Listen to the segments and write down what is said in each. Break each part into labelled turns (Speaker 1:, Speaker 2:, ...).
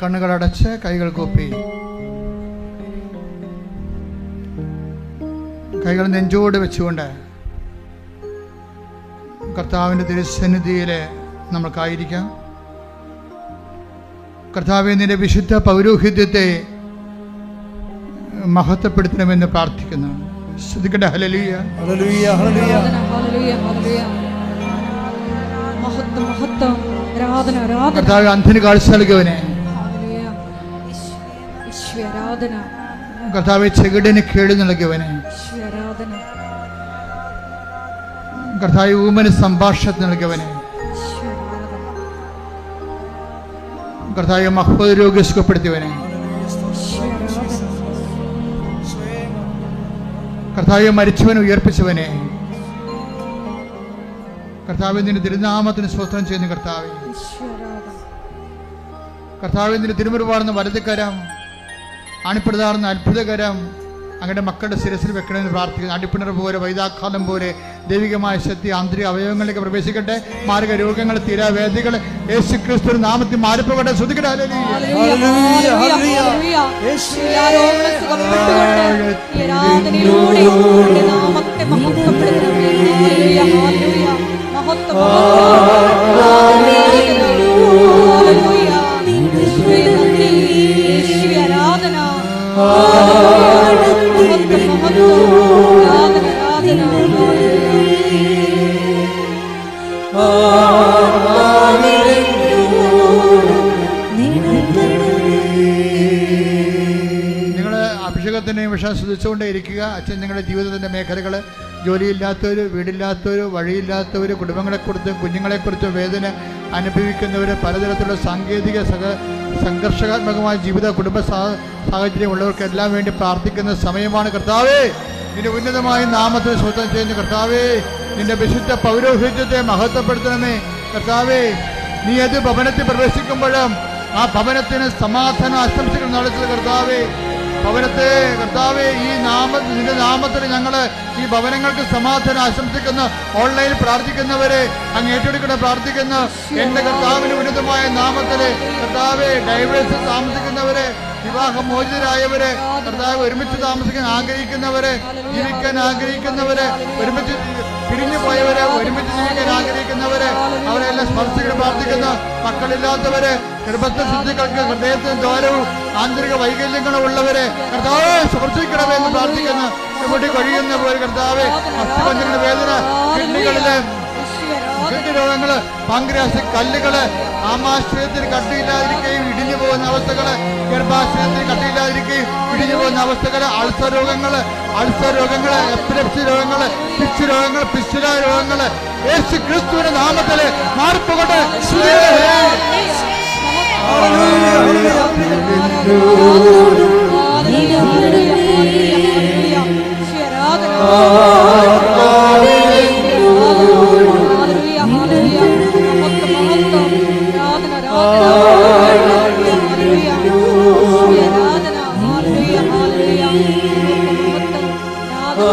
Speaker 1: കണ്ണുകൾ അടച്ച് കൈകൾ കോപ്പി കൈകൾ നെഞ്ചോട് വെച്ചുകൊണ്ട് കർത്താവിന്റെ തിരുസന്നിധിയിൽ നമ്മൾക്കായിരിക്കാം കർത്താവ് നിന്റെ വിശുദ്ധ പൗരോഹിത്യത്തെ മഹത്വപ്പെടുത്തണമെന്ന് പ്രാർത്ഥിക്കുന്നു ശ്രദ്ധിക്കട്ടെ ഹലലിയ
Speaker 2: ഹലലിയ ഹലലിയ
Speaker 1: കർത്താവ് അന്ധന് കാഴ്ച നൽകിയവനെ കർത്താവ് ചെകിടിന് കേട് നൽകിയവനെ കർത്താവ് ഊമന് സംഭാഷണത്തിന് നൽകിയവനെ കർത്താവ് മഹ്ബദ് രോഗി സുഖപ്പെടുത്തിയവനെ കർത്താവ് മരിച്ചവനെ ഉയർപ്പിച്ചവനെ കർത്താവ് നിന്റെ തിരുനാമത്തിന് സ്വസ്ഥം ചെയ്യുന്നു കർത്താവ് കർത്താവ് നിന്റെ തിരുമുറിവാടുന്ന വലതുകരം അണിപ്പിടുതാർന്ന അത്ഭുതകരം അങ്ങയുടെ മക്കളുടെ ശിരസിൽ വെക്കണമെന്ന് പ്രാർത്ഥിക്കുന്നു അടിപ്പിണർ പോലെ വൈതാഘാതം പോലെ ദൈവികമായ ശക്തി ആന്തരിക അവയവങ്ങളിലേക്ക് പ്രവേശിക്കട്ടെ മാരക രോഗങ്ങൾ തീരാ വേദികൾ യേശു ക്രിസ്തു നാമത്തിൽ മാറിപ്പോകട്ടെ ശ്രദ്ധിക്കട്ടെ
Speaker 3: মহত্ব মহত্ব
Speaker 1: സ്തുതിച്ചുകൊണ്ടേ ഇരിക്കുക അച്ഛൻ നിങ്ങളുടെ ജീവിതത്തിൻ്റെ മേഖലകൾ ജോലിയില്ലാത്തവർ വീടില്ലാത്തവർ വഴിയില്ലാത്തവർ കുടുംബങ്ങളെക്കുറിച്ചും കുഞ്ഞുങ്ങളെക്കുറിച്ചും വേദന അനുഭവിക്കുന്നവർ പലതരത്തിലുള്ള സാങ്കേതിക സഹ സംഘർഷകാത്മകമായ ജീവിത കുടുംബ സാഹചര്യം ഉള്ളവർക്കെല്ലാം വേണ്ടി പ്രാർത്ഥിക്കുന്ന സമയമാണ് കർത്താവേ നിന്റെ ഉന്നതമായ നാമത്തെ സ്വന്തം ചെയ്യുന്ന കർത്താവേ നിന്റെ വിശുദ്ധ പൗരോഹിത്യത്തെ മഹത്വപ്പെടുത്തണമേ കർത്താവേ നീ അത് ഭവനത്തിൽ പ്രവേശിക്കുമ്പോഴും ആ ഭവനത്തിന് സമാധാന ആശംസകൾ നടത്തുന്ന കർത്താവേ ഭവനത്തെ കർത്താവെ ഈ നാമ നിന്റെ നാമത്തിന് ഞങ്ങൾ ഈ ഭവനങ്ങൾക്ക് സമാധാനം ആശംസിക്കുന്ന ഓൺലൈനിൽ പ്രാർത്ഥിക്കുന്നവരെ അങ്ങ് ഏറ്റെടുക്കണ പ്രാർത്ഥിക്കുന്ന എന്റെ കർത്താവിന് ഉന്നതമായ നാമത്തിലെ കർത്താവെ ഡൈവേഴ്സ് താമസിക്കുന്നവരെ വിവാഹമോചിതരായവരെ കർത്താവ് ഒരുമിച്ച് താമസിക്കാൻ ആഗ്രഹിക്കുന്നവരെ ജീവിക്കാൻ ആഗ്രഹിക്കുന്നവരെ ഒരുമിച്ച് പിരിഞ്ഞു പോയവരെ ഒരുമിച്ച് ജീവിക്കാൻ ആഗ്രഹിക്കുന്ന അവരെ അവരെല്ലാം സ്പർശിക്കാൻ പ്രാർത്ഥിക്കുന്ന മക്കളില്ലാത്തവരെ ഗർഭത്തെ ശുദ്ധികൾക്ക് ഹൃദയത്തിന് ദ്വാരവും ആന്തരിക വൈകല്യങ്ങളും ഉള്ളവരെ കർത്താവെ സ്പർശിക്കണമെന്ന് പ്രാർത്ഥിക്കുന്ന കഴിയുന്ന പോലെ കർത്താവെ അസ്ഥിപഞ്ചങ്ങളുടെ വേദന കിഡ്നികളിലെ കൃഷിക്കിടങ്ങള് പങ്കുരാശി കല്ലുകള് ആമാശ്രയത്തിന് കട്ടിയില്ലാതിരിക്കുകയും ഇടിഞ്ഞു പോകുന്ന അവസ്ഥകള് ഗർഭാശ്രയത്തിന് കട്ടിയില്ലാതിരിക്കുകയും ഇടിഞ്ഞു പോകുന്ന അവസ്ഥകള് അൾസർ രോഗങ്ങള് അൾസർ രോഗങ്ങള് എപ്പിലപ്സി രോഗങ്ങള് പിച്ച് രോഗങ്ങൾ പിശുര രോഗങ്ങള് യേശു ക്രിസ്തുവിന്റെ നാമത്തില് മാറിപ്പോകട്ടെ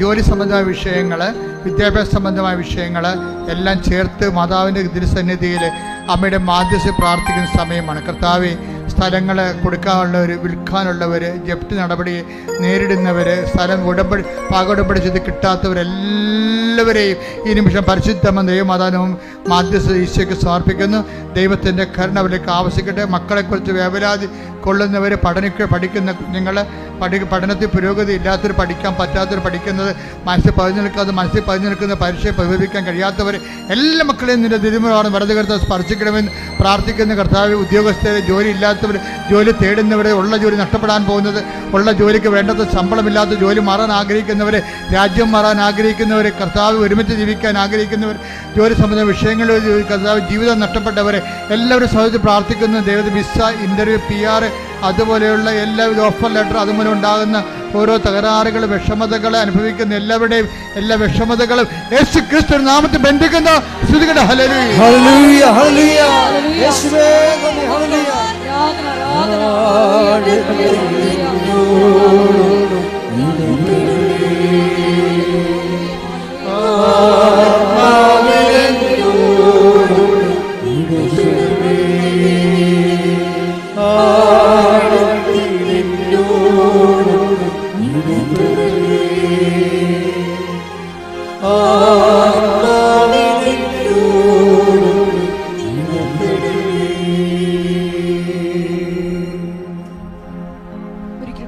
Speaker 1: ജോലി സംബന്ധമായ വിഷയങ്ങൾ വിദ്യാഭ്യാസ സംബന്ധമായ വിഷയങ്ങൾ എല്ലാം ചേർത്ത് മാതാവിൻ്റെ ദിനസന്നിധിയിൽ അമ്മയുടെ മാധ്യസ്ഥ പ്രാർത്ഥിക്കുന്ന സമയമാണ് കർത്താവ് സ്ഥലങ്ങൾ കൊടുക്കാനുള്ളവർ വിൽക്കാനുള്ളവർ ജപ്തി നടപടി നേരിടുന്നവർ സ്ഥലം ഉടമ്പടി പാകോടമ്പടി ചെയ്ത് കിട്ടാത്തവരെല്ലാവരെയും ഈ നിമിഷം പരിശുദ്ധമെന്ന ദൈവമാതാനവും മാധ്യസ്ഥ ഈശോയ്ക്ക് സമർപ്പിക്കുന്നു ദൈവത്തിൻ്റെ കരുണ അവരിലേക്ക് ആവശ്യിക്കട്ടെ മക്കളെക്കുറിച്ച് വേവലാതി കൊള്ളുന്നവർ പഠനയ്ക്ക് പഠിക്കുന്ന നിങ്ങൾ പഠി പഠനത്തിൽ പുരോഗതി ഇല്ലാത്തവർ പഠിക്കാൻ പറ്റാത്തവർ പഠിക്കുന്നത് മനസ്സിൽ പതിഞ്ഞു നിൽക്കാതെ മനസ്സിൽ പതിഞ്ഞു നിൽക്കുന്ന പരീക്ഷയെ പ്രതിഫലിക്കാൻ കഴിയാത്തവർ എല്ലാ മക്കളെയും നിന്റെ വെറുതെ വലതുകരത്തെ സ്പർശിക്കണമെന്ന് പ്രാർത്ഥിക്കുന്ന കർത്താവ് ഉദ്യോഗസ്ഥരെ ജോലി ഇല്ലാത്തവർ ഇല്ലാത്തവർ ജോലി തേടുന്നവരെ ഉള്ള ജോലി നഷ്ടപ്പെടാൻ പോകുന്നത് ഉള്ള ജോലിക്ക് വേണ്ടത് ശമ്പളമില്ലാത്ത ജോലി മാറാൻ ആഗ്രഹിക്കുന്നവർ രാജ്യം മാറാൻ ആഗ്രഹിക്കുന്നവർ കർത്താവ് ഒരുമിച്ച് ജീവിക്കാൻ ആഗ്രഹിക്കുന്നവർ ജോലി സംബന്ധ വിഷയങ്ങളിൽ കർത്താവ് ജീവിതം നഷ്ടപ്പെട്ടവർ എല്ലാവരും സഹിച്ച് പ്രാർത്ഥിക്കുന്ന ദൈവത്തെ വിസ ഇൻ്റർവ്യൂ പി ആർ അതുപോലെയുള്ള എല്ലാവിധ ഓഫർ ലെറ്റർ അതുമൂലം ഉണ്ടാകുന്ന ഓരോ തകരാറുകൾ വിഷമതകൾ അനുഭവിക്കുന്ന എല്ലാവരുടെയും എല്ലാ വിഷമതകളും യേശു ക്രിസ്തു നാമത്തിൽ ബന്ധിക്കുന്ന ശ്രുതികളുടെ
Speaker 2: ഹലലു with me.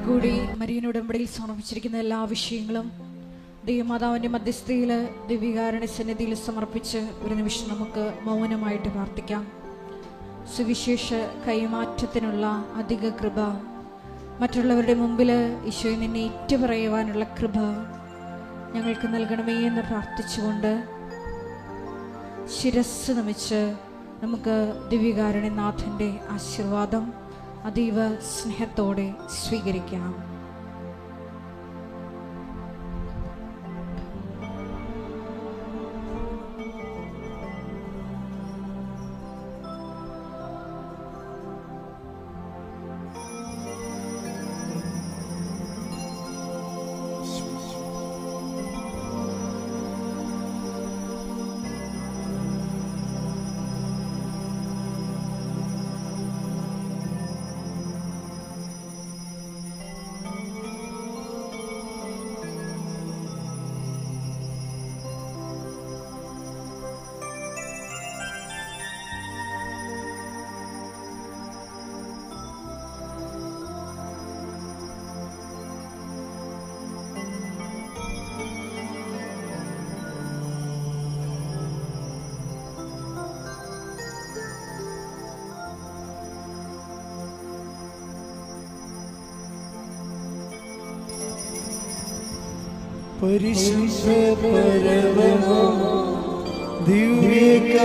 Speaker 3: കൂടി മരിയൻ ഉടമ്പടിയിൽ സമർപ്പിച്ചിരിക്കുന്ന എല്ലാ വിഷയങ്ങളും ദൈവമാതാവിന്റെ മധ്യസ്ഥയില് ദിവ്യകാരണ സന്നിധിയിൽ സമർപ്പിച്ച് ഒരു നിമിഷം നമുക്ക് മൗനമായിട്ട് പ്രാർത്ഥിക്കാം സുവിശേഷ കൈമാറ്റത്തിനുള്ള അധിക കൃപ മറ്റുള്ളവരുടെ മുമ്പില് ഈശോയെ നിന്നെ പറയുവാനുള്ള കൃപ ഞങ്ങൾക്ക് നൽകണമേ എന്ന് പ്രാർത്ഥിച്ചുകൊണ്ട് ശിരസ് നമിച്ച് നമുക്ക് നാഥന്റെ ആശീർവാദം അതീവ സ്നേഹത്തോടെ സ്വീകരിക്കാം പരിശുദ്ധ പരമ ദിവ്യകാരുണ്യമേ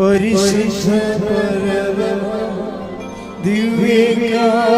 Speaker 3: പരിശുദ്ധ പരമ ദിവ്യകാര